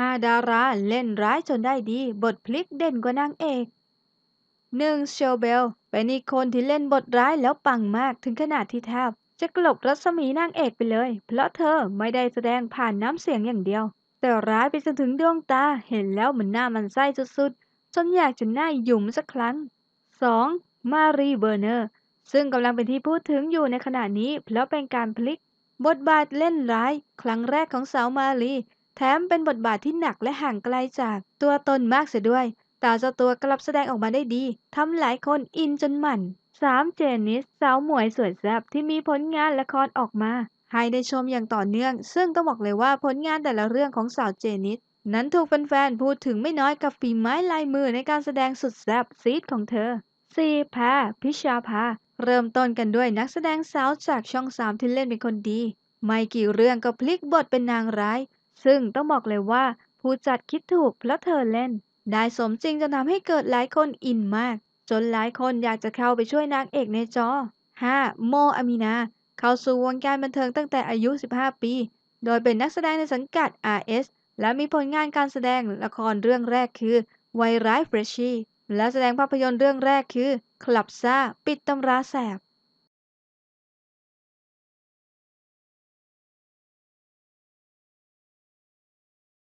5ดาราเล่นร้ายจนได้ดี บทพลิกเด่นกว่านางเอก 1. เชลเบล เป็นอีกคนที่เล่นบทร้ายแล้วปังมากถึงขนาดที่แทบจะกลบรัศมีนางเอกไปเลย เพราะเธอไม่ได้แสดงผ่านน้ำเสียงอย่างเดียว แต่ร้ายไปจนถึงดวงตาเห็นแล้วเหมันหน่ามันไส้สุดๆจนอยากจะหน้าหยุมสักครั้ง 2. มารีเบอร์เนอร์ ซึ่งกำลังเป็นที่พูดถึงอยู่ในขณะนี้ เพราะเป็นการพลิก บทบาทเล่นร้าย ครั้งแรกของสาวมารี แถมเป็นบทบาทที่หนักและห่างไกลจากตัวตนมากเสียด้วย แต่เจ้าตัวกลับแสดงออกมาได้ดีทำหลายคนอินจนหมั่น 3. เจนิสสาวหมวยสวยแซ่บที่มีผลงานละครออกมา ให้ได้ชมอย่างต่อเนื่อง ซึ่งต้องบอกเลยว่าผลงานแต่ละเรื่องของสาวเจนิสนั้นถูกแฟนๆพูดถึงไม่น้อยกับฝีไม้ลายมือในการแสดงสุดแซ่บซีดของเธอ 4. แพรพิชาภาเริ่มต้นกันด้วยนักแสดงสาวจากช่องสามที่เล่นเป็นคนดี ไม่กี่เรื่องก็พลิกบทเป็นนางร้าย ซึ่งต้องบอกเลยว่า ผู้จัดคิดถูกเพราะเธอเล่น ได้สมจริงจนทำให้เกิดหลายคนอินมาก จนหลายคนอยากจะเข้าไปช่วยนางเอกในจอ 5. โมอามีนา เข้าสู่วงการบันเทิงตั้งแต่อายุ 15 ปี โดยเป็นนักแสดงในสังกัด RS และมีผลงานการแสดงละครเรื่องแรกคือวัยร้ายเฟรชชี่และแสดงภาพยนตร์เรื่องแรกคือคลับซ่า ปิดตำราแสบ